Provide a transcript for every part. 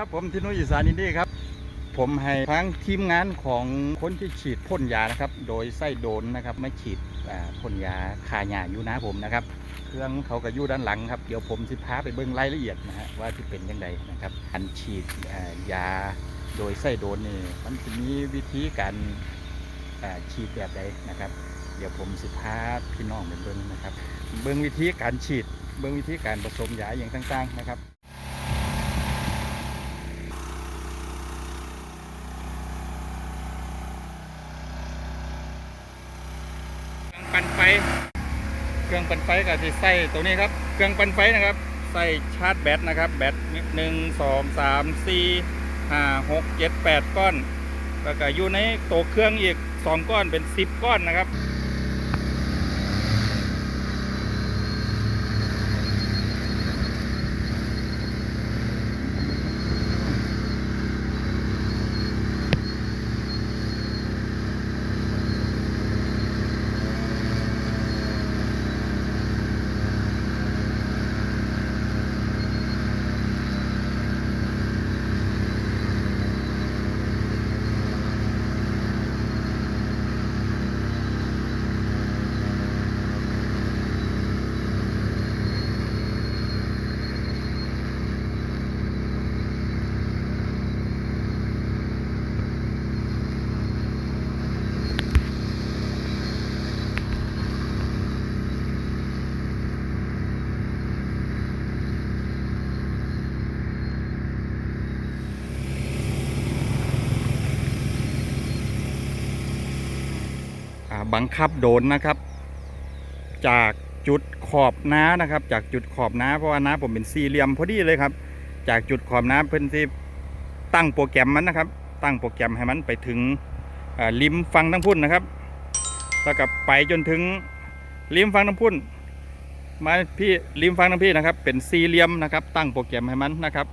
ครับผมที่นุ้ยอีสานอินดี้ครับ ผมให้ทั้งทีมงานของคนที่ฉีดพ่นยานะครับ โดยไส้โดนนะครับไม่ฉีดพ่นยาคาหญ้าอยู่นะผมนะครับ เครื่องเขาก็อยู่ด้านหลังครับเดี๋ยวผมสิพาไปเบิ่งรายละเอียดนะฮะว่าที่เป็นยังไงนะครับอันฉีดยาโดยไส้โดนนี่มันจะมีวิธีการฉีดแบบใดนะครับ เดี๋ยวผมสิพาพี่น้องไปเบิ่งนะครับ เบิ่งวิธีการฉีด เบิ่งวิธีการผสมยาอย่างต่างๆนะครับ เครื่องปั่นไฟเครื่องปั่นไฟก็จะใส่ตัวนี้ครับเครื่องปั่นไฟนะครับใส่ชาร์จแบตนะครับ แบตหนึ่งสองสามสี่ห้าหกเจ็ดแปดก้อนแล้วก็อยู่ในตัวเครื่องอีกสองก้อนเป็นสิบก้อนนะครับ บังคับโดนนะครับ จากจุดขอบน้านะครับ จากจุดขอบน้าเพราะว่าน้าผมเป็นสี่เหลี่ยมพอดีเลยครับ จากจุดขอบน้าเพิ่อนที่ตั้งโปรแกรมมันนะครับ ตั้งโปรแกรมให้มันไปถึงริมฟังทั้งพุ่นนะครับแล้วก็ไปจนถึงริมฟังทั้งพุ่นมาพี่ริมฟังทั้งพี่นะครับ เป็นสี่เหลี่ยมนะครับ ตั้งโปรแกรมให้มันนะครับ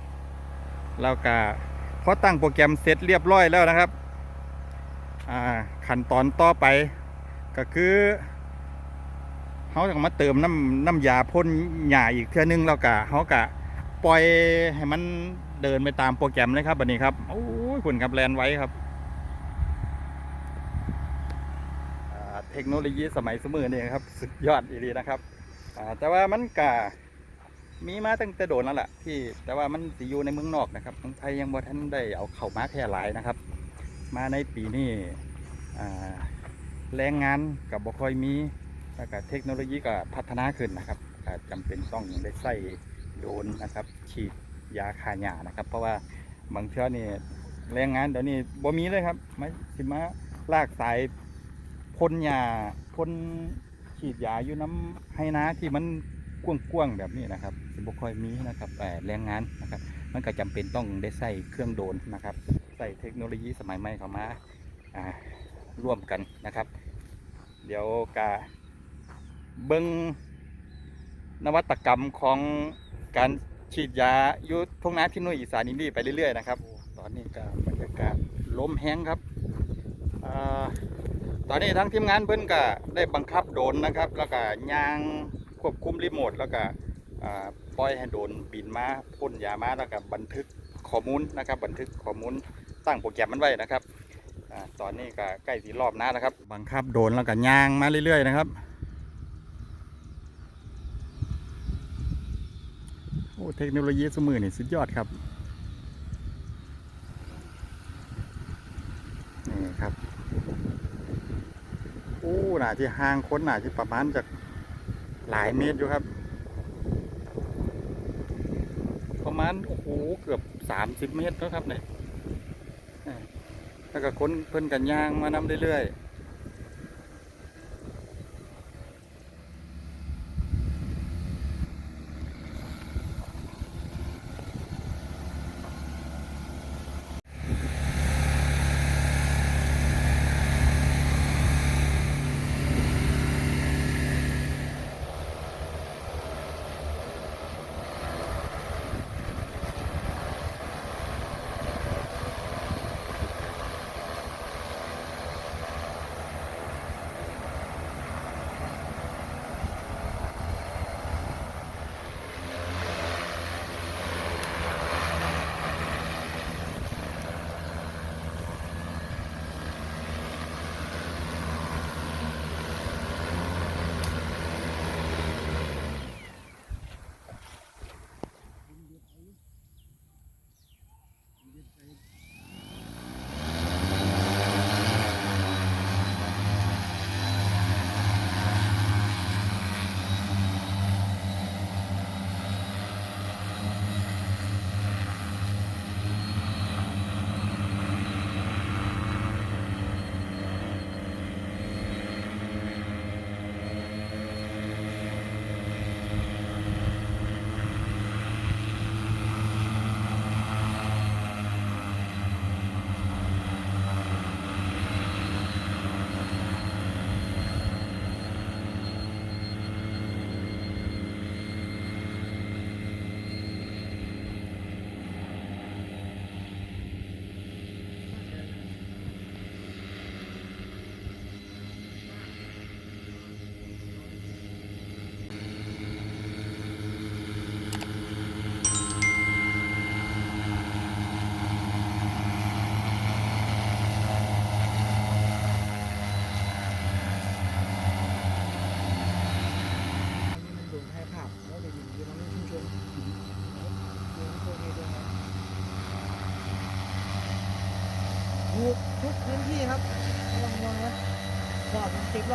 แล้วก็พอตั้งโปรแกรมเสร็จเรียบร้อยแล้วนะครับขั้นตอนต่อไป ก็คือเขาจะมาเติมน้ำน้ำยาพ่นหญ้าอีกเทื่อนึงแล้วก็เขาก็ปล่อยให้มันเดินไปตามโปรแกรมเลยครับบันนี้ครับโอ้ยคุณครับแลนไว้ครับเทคโนโลยีสมัยสมือนี่ครับ สุดยอดอีดีนะครับแต่ว่ามันก็มีมาตั้งแต่โดนแล้วล่ะที่แต่ว่ามันสิอยู่ในเมืองนอกนะครับเมืองไทยยังบ่ทันได้เอาเข้ามาแพร่หลายนะครับ มาในปีนี้อ่า แรงงานกับบ่ค่อยมีแล้วก็เทคโนโลยีก็พัฒนาขึ้นนะครับก็จำเป็นต้องได้ใส่โดรนนะครับ ฉีดยาฆ่าหญ้านะครับ เพราะว่าบางเทื่อนี่แรงงานเดี๋ยวนี้บ่มีเลยครับไม่สิมาลากสายพ่นหญ้าพ่นฉีดยาอยู่น้ำให้นาที่มันกว้างๆแบบนี้นะครับสิบ่ค่อยมีนะครับแต่แรงงานนะครับ มันก็จำเป็นต้องได้ใส่เครื่องโดรนนะครับ ใส่เทคโนโลยีสมัยใหม่เข้ามาอ่า ร่วมกันนะครับ เดี๋ยวกาเบิ้งนวัตกรรมของการฉีดยายุทุ่งนาที่นุ่ยอีสานอินดี้ไปเรื่อยๆนะครับตอนนี้ก็บรรยากาศลมแห้งครับอตอนนี้ทั้งทีมงานเบิ้นก็ได้บังคับโดรนนะครับ แล้วก็ยางควบคุมรีโมทแล้วก็ปล่อยให้โดรนบินมาพ่นยามาแล้วก็บันทึกข้อมูลนะครับ บันทึกข้อมูลตั้งโปรแกรมมันไว้นะครับ อ่าตอนนี้ก็ใกล้สีรอบน้านะครับ บังคับโดรนแล้วก็ย่างมาเรื่อย ๆ นะครับโอ้เทคโนโลยีสมือนี่สุดยอดครับนี่ครับโอ้หนาที่ห่างค้นหนาที่ประมาณจากหลายเมตรอยู่ครับ ประมาณโอ้โหเกือบสามสิบเมตรแล้วครับเนี่ย แล้วก็ค้นเพิ่นกันย่างมานำเรื่อย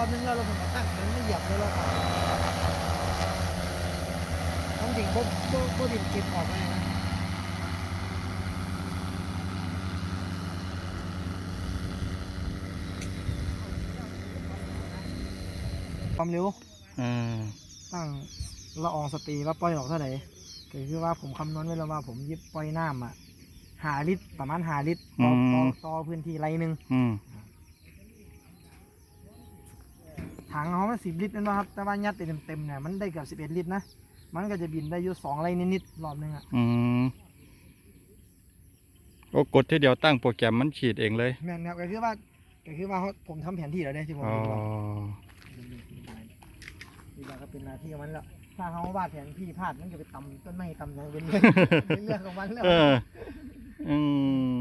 อบมันติดรอบนึงแล้วเราผมก็ตั้งมันไม่เหยียบเลยรอบต่อต้องจริงพวกพวกพวกดินเก็บออกไปนะความเร็วอืมตั้งละอองสตรีว่าปล่อยออกเท่าไหร่ก็คือว่าผมคำนวณไว้แล้วว่าผมยิบปล่อยน้ำอะหาลิตรประมาณหาลิตรต่อต่อต่อพื้นที่ไรหนึ่งอืม ถังเขามันสิบลิตรนั่นนะครับ แต่ว่ายัดเต็มเต็มๆเนี่ยมันได้เกือบสิบเอ็ดลิตรนะ มันก็จะบินได้อยู่สองไรนิดๆรอบหนึงอะ อืมโอ้กดทีเดียวตั้งโปรแกรมมันฉีดเองเลย แม่นครับก็คือว่าก็คือว่าเขาผมทำแผนที่แล้วได้ที่ผมอ๋อดูว่านี่เราก็เป็นหน้าที่ของมันแล้วถ้าเขาวาดแผนที่พลาดมันก็ไปตำต้นไม้ตำอย่างเป็นเรื่อง เป็นเรื่องของมันแล้ว เออ อืม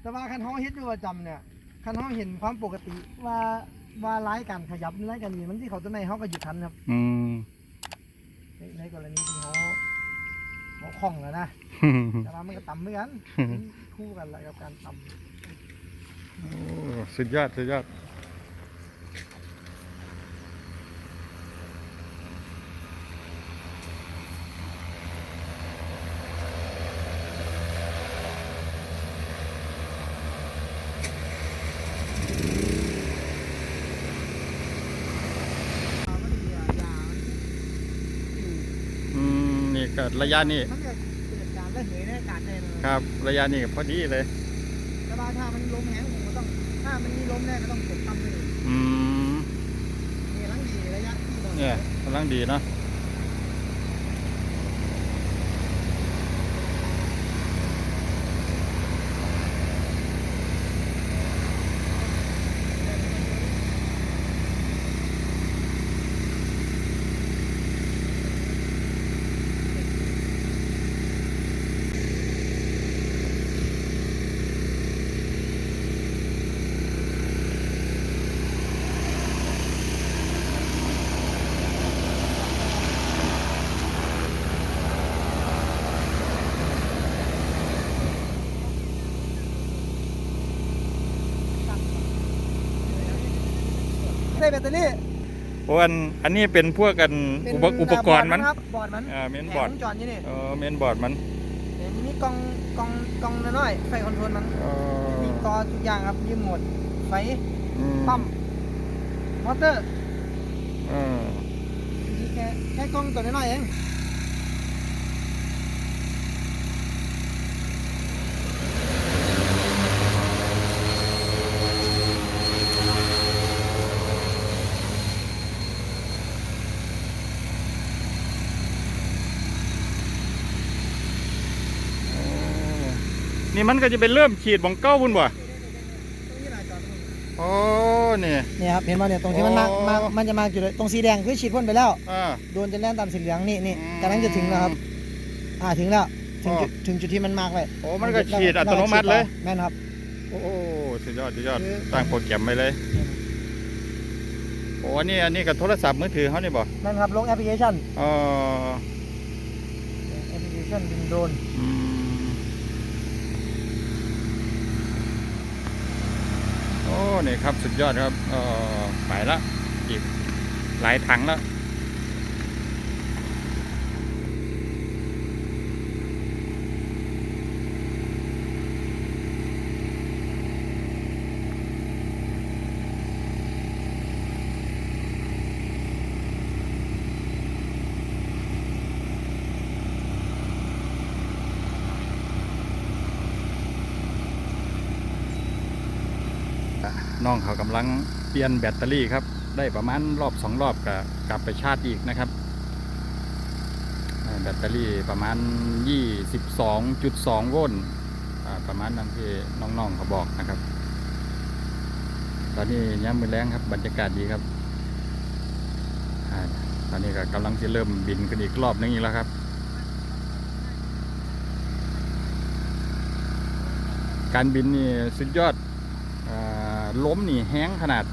แต่ว่าคันห้องเฮ็ดอยู่ประจำเนี่ยคันห้องเห็นความปกติว่า ว่าร้ายการขยับร้ายการนี้มันที่เขาต้นไม้เขาก็หยุดทันครับอืมในในกรณีที่เขาเขาคล่องแล้วนะแต่ว่ามันก็ต่ำเหมือนกันมันคู่กันแหละกับการต่โอ้สุดยอดสุดยอดำมันดีอะยามันอยู่ อืม นี่ ก็ระยะนี้มันจะเกิดการระเหยในอากาศได้เลยครับ ระยะนี้ก็พอดีเลย แต่ว่าถ้ามันลมแห้งผมก็ต้องถ้ามันมีลมแน่ก็ต้องกดต่ำไปเลยอืมนี่ลังดีระยะที่เราเนี่ยกำลังดีเนาะ แบตเตอรี่เพราะอันอันนี้เป็นพวกกันเป็นอุปอุปกรณ์มันครับบอร์ดมันอ่าเมนบอร์ดแผงวงจรอยู่นี่เออเมนบอร์ดมันเดี๋ยวนี้กล้องกล้องกล้องน้อยๆไฟคอนโทรลมันเออมีต่อทุกอย่างครับมีโหมดไฟอืปั๊มมอเตอร์เออมีแค่แค่กล้องตัวน้อยๆเอง โอ้ นี่มันก็จะเป็นเริ่มฉีดของเก้าบุญบ่ตรงนี้หลายจอดตรงนี้โอ้นี่เนี่ยครับเห็นไหมเนี่ยตรงที่มันมาโอ้มามันจะมาจุดเลยตรงสีแดงคือฉีดพ่นไปแล้วอ่า โดนจะแล่นตามสีเหลืองนี่นี่อืม กำลังจะถึงแล้วครับ อ่าถึงแล้วถึงจุดอ๋อถึงจุดที่มันมากเลยโอ้มันก็ฉีดอัตโนมัติเลย แม่นครับ โอ้สุดยอดสุดยอดคือ ตั้งโปรแกรมไปเลยโอ้อันนี้อันนี้กับโทรศัพท์มือถือเขานี่บ่แม่นครับลงแอปพลิเคชันอ๋อแอปพลิเคชันบินโดรนอืม โอ้นี่ครับสุดยอดครับเออไปละอีกหลายถังแล้ว น้องเขากำลังเปลี่ยนแบตเตอรี่ครับ ได้ประมาณรอบสองรอบก็กลับไปชาร์จอีกนะครับ แบตเตอรี่ประมาณ 22.2 โวลต์ประมาณนั้นที่น้องๆเขาบอกนะครับ ตอนนี้ย้ำมือแรงครับบรรยากาศดีครับตอนนี้ก็กำลังจะเริ่มบินกันอีกรอบนึงอีกแล้วครับ การบินนี่สุดยอดอ ล้มนี่แห้งขนาด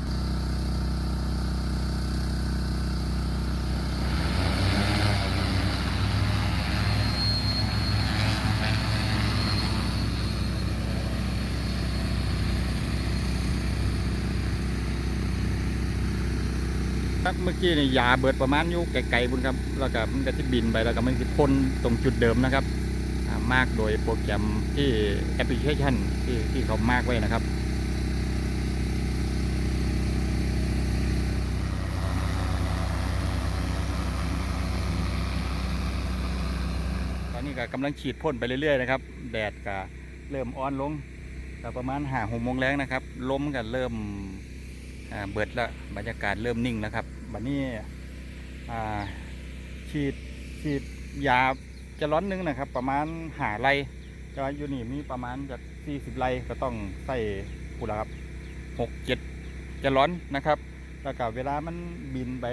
ครับเมื่อกี้นี่ยาเบิดประมาณอยู่ไกลๆบุญครับ แล้วก็มันก็จะบินไปแล้วก็มันจะพ่นตรงจุดเดิมนะครับมากโดยโปรแกรมที่แอปพลิเคชันที่ที่เขามากไว้นะครับ ก็กำลังฉีดพ่นไปเรื่อยๆนะครับแดดก็เริ่มอ่อนลงก็ประมาณหาหกโมงแรงนะครับลมก็เริ่มเบิดแล้วบรรยากาศเริ่มนิ่งแล้วครับบัดนี้ฉีดฉีดยาจะร้อนนึงนะครับ ประมาณหาไรจะอยู่นี่มีประมาณจะสี่สิบไรก็ต้องใส่กูละครับหกเจ็ดจะร้อนนะครับแล้วก็เวลามันบินไป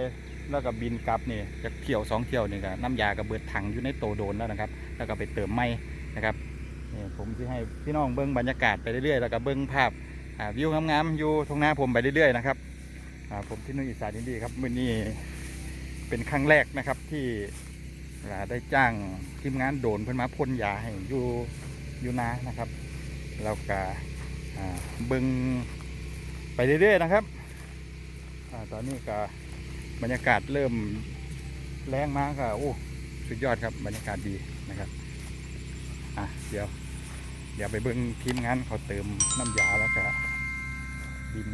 แล้วก็บินกลับนี่จะเที่ยวสองเที่ยวนี่ก็น้ำยากระเบิดถังอยู่ในโตโดนแล้วนะครับ แล้วก็ไปเติมไม้นะครับนี่ผมจะให้พี่น้องเบิ้งบรรยากาศไปเรื่อยๆแล้วก็เบิ้งภาพวิวงามๆอยู่ตรงหน้าผมไปเรื่อยๆนะครับผมที่นุ่นอีสานดีครับมื่อนี้เป็นครั้งแรกนะครับที่ได้จ้างทีมงานโดนเพิ่อนมาพ่นยาให้อยู่อยู่นานะครับแล้วก็เบิ้งไปเรื่อยๆนะครับอตอนนี้ก็ บรรยากาศเริ่มแรงมากค่ะโอ้สุดยอดครับบรรยากาศดีนะครับอะเดี๋ยวเดี๋ยวไปเบิ้งทีมงานเขาเติมน้ำยาแล้วก็บิน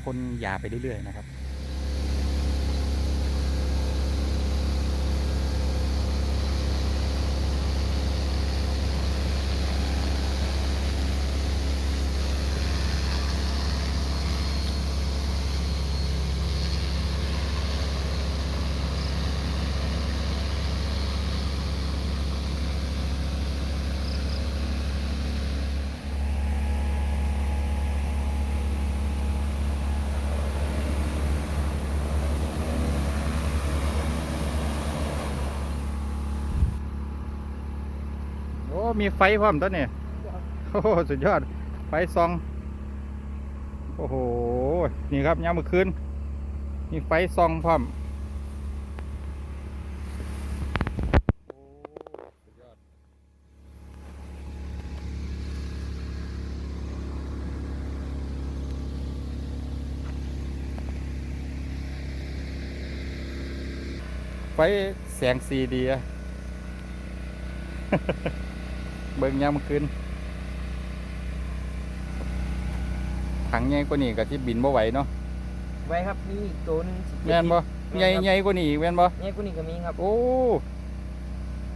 พ่นยาไปเรื่อยๆนะครับ มีไฟพร้อมตัวเนี่ยโอ้โหสุดยอด ไฟซอง โอ้โห นี่ครับยามมื่อคืน มีไฟซองพร้อมไฟแสงสีดีอะ เบิ่งยามมื้อคืนถังใหญ่กว่านี้ก็ที่บินบ่ไหวเนาะไว้ครับนี่อีกตัวหนึงสิบแม่นบ่แม่ใหญ่นครับใหญ่กว่านี้อีกแม่นบ่เนี่ยกูนี่ก็มีครับ โอ้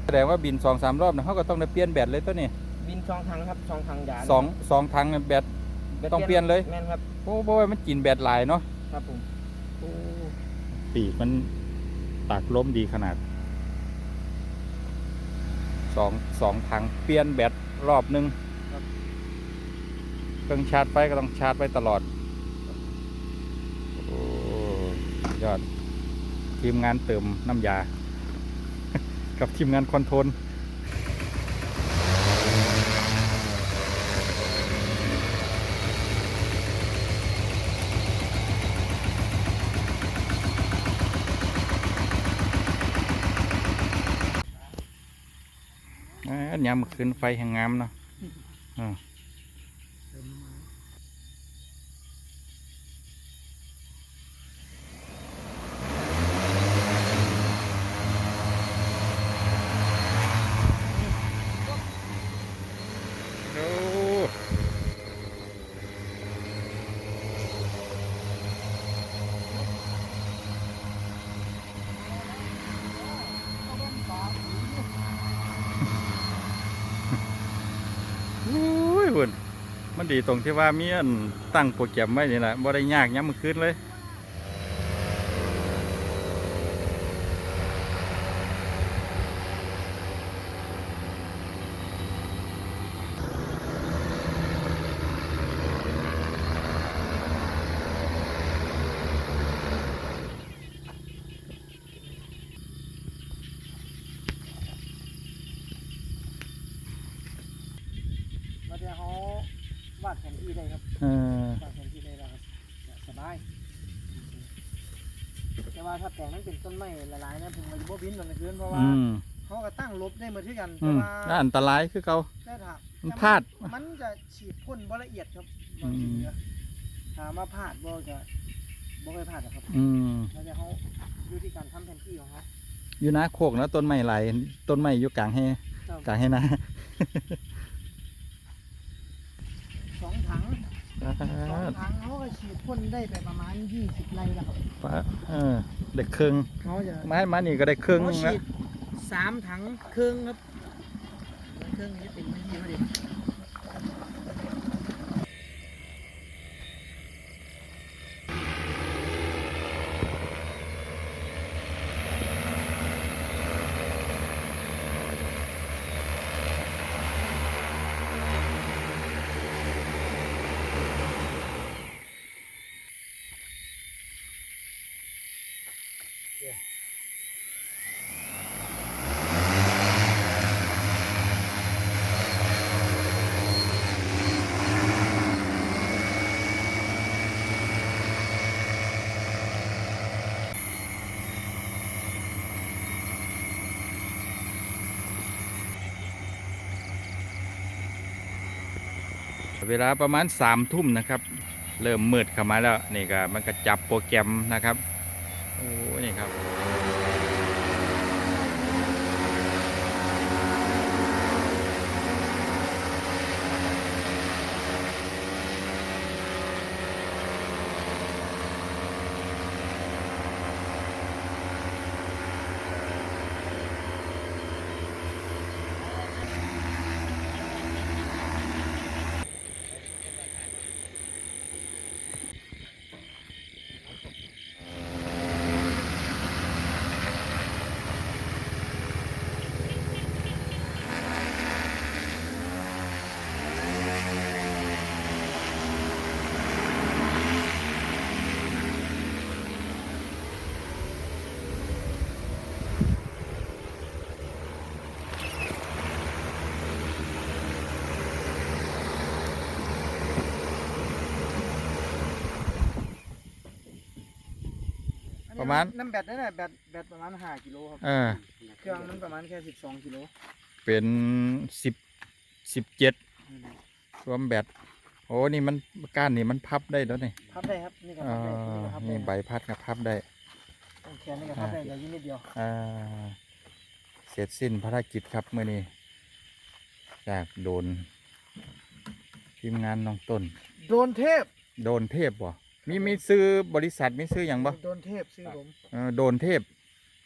แสดงว่าบินสองสามรอบนะเขาก็ต้องได้เปลี่ยนแบตเลยตัวนี้บินสองทางครับสองทางยาสองสองถังเนี่ยแบต แบตต้องเปลี่ยนเลย แม่นครับโอ้เพราะว่ามันกินแบตหลายเนาะครับผม ปีกมันตากลมดีขนาด สองสองถังเปลี่ยนแบตรอบหนึงเครื่องชาร์จไฟก็ต้องชาร์จไว้ตลอด โอ้สุดยอด ทีมงานเติมน้ำยา กับทีมงานคอนโทรล ยามคืนไฟแห่งงามเนาะอ่าโอ้โอ้ยหุ่นมัน ดีตรงที่ว่ามีอันตั้งโปรแกรมไว้นี่แหละบ่ได้ยากย้ำมือคืนเลย เราจะเขาวาดแผนที่ได้ครับ เออ วาดแผนที่ได้แล้วครับจะสบาย แต่ว่าถ้าแปลงนั้นเป็นต้นไม้หลายๆนะผมมันจะบ่บินตอนกลางคืนเพราะว่าอืมเขาก็ตั้งลบได้เหมือนที่กันอืแต่มว่าแล้วอันตรายคือเก่าได้ถามมันพลาดมันจะฉีดพ่นบ่ละเอียดครับอืบางทีมอะถามว่าพลาดบ่ก็บ่เคยพลาดหรอกครับอืมแล้วจะเขาอยู่ที่การทำแผนที่ของเขาอยู่นาโคกนะต้นไม้ไหลายต้นไม้อยู่กลางให้ครับกลางให้นะ สองถัง สองถังเขาก็ฉีดพ่นได้ไปประมาณยี่สิบไร่แล้วครับปะเออเด็กครึ่งเขาจะไม้มานี่ก็ได้ครึ่งเขาแล้ฉีวดสามถังครึ่งครับครึ่งนี้เป็นพื้นที่เขาดิ เวลาประมาณสามทุ่มนะครับ เริ่มมืดเข้ามาแล้วนี่ก็มันก็จับโปรแกรมนะครับ ประมาณ น้ำแบตนั่นแหละแบตแบตประมาณห้ากิโลครับเออ เครื่องมันประมาณแค่สิบสองกิโลเป็นสิบสิบเจ็ดรวมแบตโอ้นี่มันก้านนี่มันพับได้แล้วนี่พับได้ครับนี่ก็เอพับได้นี่ก็พับได้อนี่ใบพัดกับพับได้ ตรงแขนนี่ก็พับได้แต่ยิ่งนิดเดียวอ่า เสร็จสิ้นภารกิจครับเมื่อนี้จากโดนทีมงานน้องต้น โดนเทพ โดนเทพบ่ มีมีซื้อบริษัทมีซื้ออย่างบ่โดนเทพซื้อผมเออโดนเทพ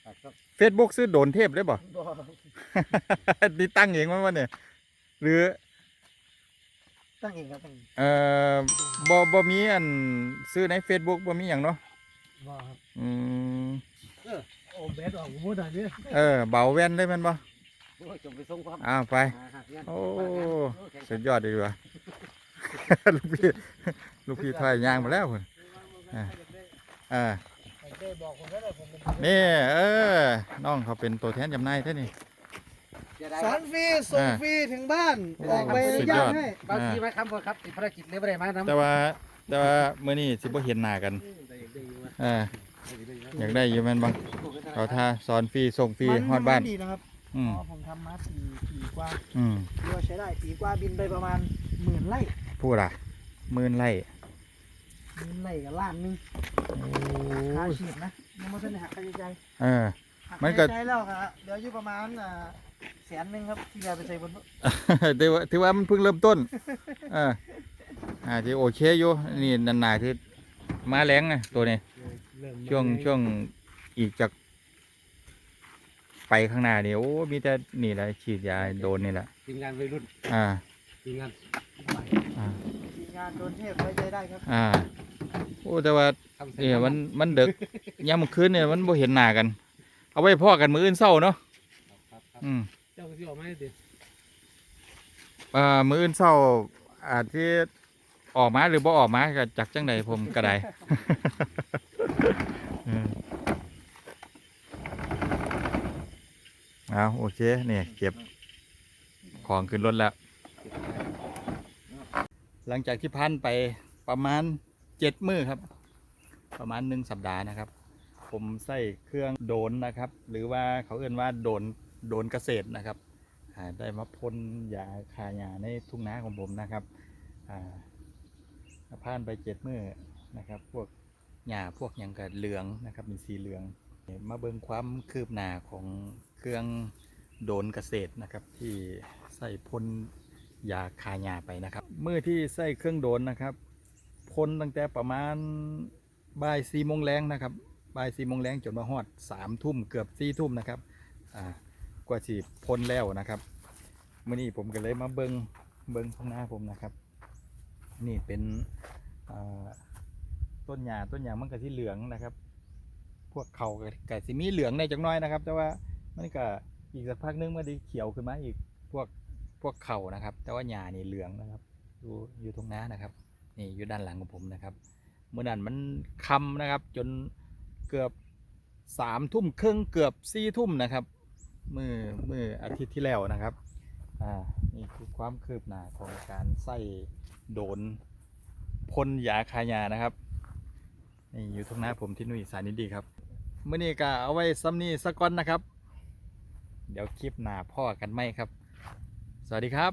ครับเฟซบุ๊กซื้อโดนเทพได้บ่บ่นี่ตั้งเองมั้งวะเนี่ยหรือตั้งเองครับตั้งเองเอ่อบ่บ่มีอันซื้อใน Facebook บ่มีหยังเนาะบ่ครับอืมโอ้แบตออกหมดอะเนี่ยเออเบาแว่นได้แมันบ่โอ้ยจบไปส่งความอ้าวไป โอ้สุดยอดดีว่ะ ลูกพี่ลูกพี่ถอยยางมาแล้วพุ่นอ่าอ่าได้บอกผมแล้วผมเป็นนี่เออน้องเขาเป็นตัวแทนจำหน่ายแท้นี่สอนฟรีส่งอ่าฟรีถึงบ้านโอ้ออกใบอสุนุดยญาอตดให้บางทีมาคำบ่ครับติดภารกิจเลยไม่ได้มาน้ำแต่ว่าแต่ว่ามื้อนี้สิบ่เห็นหน้ากันเอออยากได้อยู่แม่นบ่เขาท่าสอนฟรีส่งฟรีมันฮอดบ้านดีนะครับอืมอ๋อผมทำมาปีปีกว่าอืมถือว่าใช้ได้ปีกว่าบินไปประมาณหมื่นไร่ พูดอะหมื่นไร่หมื่นไร่กับล้านหนึงโอ้ค่ายฉีดนะยังไม่ทันได้หักค่าใช้จ่ายเออ หักมันค่าก็ใช้จ่ายแล้วครับเหลืออยู่ประมาณอ่าแสนหนึ่งครับที่เหลือไปใส่บนรถถือว่าถือว่ามันเพิ่งเริ่มต้น เอออ่าที่โอเคอยู่นี่นานๆที่มาแรงไงตัวนี้ ช่วงช่วงอีกจาก ไปข้างหน้านี่โอ้มีแต่นี่แหละฉีดยาโดนนี่แหละทีมงานวัยรุ่นอ่า ทีมงานอ่าทีม งานโดนเทพไว้ใจได้ครับอ่าโอ้แต่ว่าทำเสร็จเนี่ยมันมันเดึกยามมื้อคืนเนี่ยมันบ่เห็นหน้ากัน เอาไว้พ่อกันมื้ออื่นเช้าเนาะครับครับอืมเจ้าก็สิออกมาให้ดิอ่ามื้ออื่นเช้าอาจที่ออกมาหรือบ่ออกมาก็จักจังใดผมก็ได้อืมเอาโอเคเนี่ยเก็บของขึ้นรถแล้ว หลังจากที่พันไปประมาณเจ็ดมือครับ ประมาณหนึ่งสัปดาห์นะครับ ผมใส่เครื่องโดนนะครับ หรือว่าเขาเอ่นว่าโดนโดนเกษตรนะครับได้มาพ่นยาคายาในทุ่งนาของผมนะครับผ่านไปเจ็ดมือนะครับ พวกหญ้าพวกยังก็เหลืองนะครับมีสีเหลือง มาเบิ่งความคืบหน้าของเครื่องโดนเกษตรนะครับ ที่ใส่พ่น ยาคาหญ้าไปนะครับเมื่อที่ใส่เครื่องโดนนะครับพ่นตั้งแต่ประมาณบ่ายสี่โมงแรงนะครับบ่ายสี่โมงแรงจนมาฮอดสามทุ่มเกือบสี่ทุ่มนะครับอ่ากว่าสิพ่นแล้วนะครับเมื่อนี้ผมก็เลยมาเบิงเบิงข้างหน้าผมนะครับ นี่เป็นต้นหญ้าต้นหญ้ามันก็ที่เหลืองนะครับ พวกเขาก็สิมีเหลืองในจังน้อยนะครับ แต่ว่ามันก็อีกสักพักนึงมันได้เขียวขึ้นมาอีกพวก วกเข่านะครับ แต่ว่าหญ้านี่เหลืองนะครับอยู่อยู่ตรงน้านะครับ นี่อยู่ด้านหลังของผมนะครับ เมื่อนั้นมันคำนะครับ จนเกือบสามทุ่มครึ่งเกือบสี่ทุ่มนะครับเมือมืออาทิตย์ที่แล้วนะครับอ่านี่คือความคืบหน้าของการใส่โดนพ่นยาคายานะครับนี่อยู่ตรงหน้าผมที่นุ่ยสานิดีครับเมื่อนี้ก็เอาไว้ซ้ำนี้สักก่อนนะครับ เดี๋ยวคลิปหน้าพ่อกันไหมครับ สวัสดีครับ